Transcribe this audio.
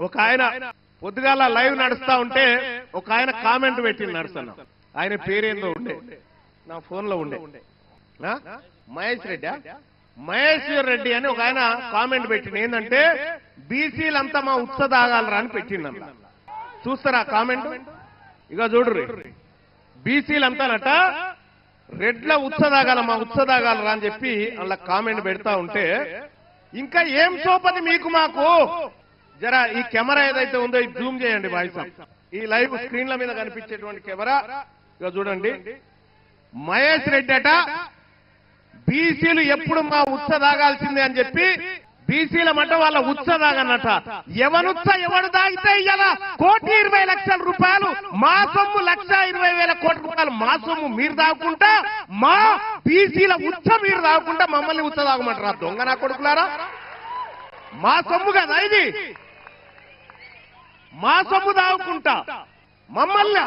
ఒక ఆయన పొద్దుగాల లైవ్ నడుస్తా ఉంటే ఒక ఆయన కామెంట్ పెట్టింది నడుస్తున్నా ఆయన పేరేందో ఉండే. నా ఫోన్లో ఉండే మహేష్ రెడ్డి? మహేశ్వర్ రెడ్డి అని ఒక ఆయన కామెంట్ పెట్టింది ఏంటంటే బీసీలంతా మా ఉత్స దాగాలరా అని పెట్టిండన్న చూస్తారా కామెంట్? ఇక చూడరు బీసీలంతానట రెడ్ల ఉత్సదాగాల మా ఉత్సదాగాలరా అని చెప్పి అలా కామెంట్ పెడతా ఉంటే ఇంకా ఏం సోపది మీకు మాకు? జరా ఈ కెమెరా ఏదైతే ఉందో ఇది జూమ్ చేయండి వాయిస్ ఈ లైవ్ స్క్రీన్ల మీద కనిపించేటువంటి కెమెరా. ఇక చూడండి. మహేష్ రెడ్డి అట. బీసీలు ఎప్పుడు మా ఉత్స దాగాల్సిందే అని చెప్పి బీసీల మట వాళ్ళ ఉత్స దాగన్నట. ఎవనుత్స ఎవడు దాగితే ఇయ్యాల? కోటి ఇరవై లక్షల రూపాయలు. మా సొమ్ము లక్ష ఇరవై వేల కోట్ల రూపాయలు. మా సొమ్ము మీరు తాగుకుంటా మా బీసీల ఉత్స మీరు దాక్కుంటా మమ్మల్ని ఉత్స దాగమంటారా? దొంగ నా కొడుకులారా? మా సొమ్ము కదా ఇది. మా సొమ్ము దాగుకుంటా మమ్మల్ని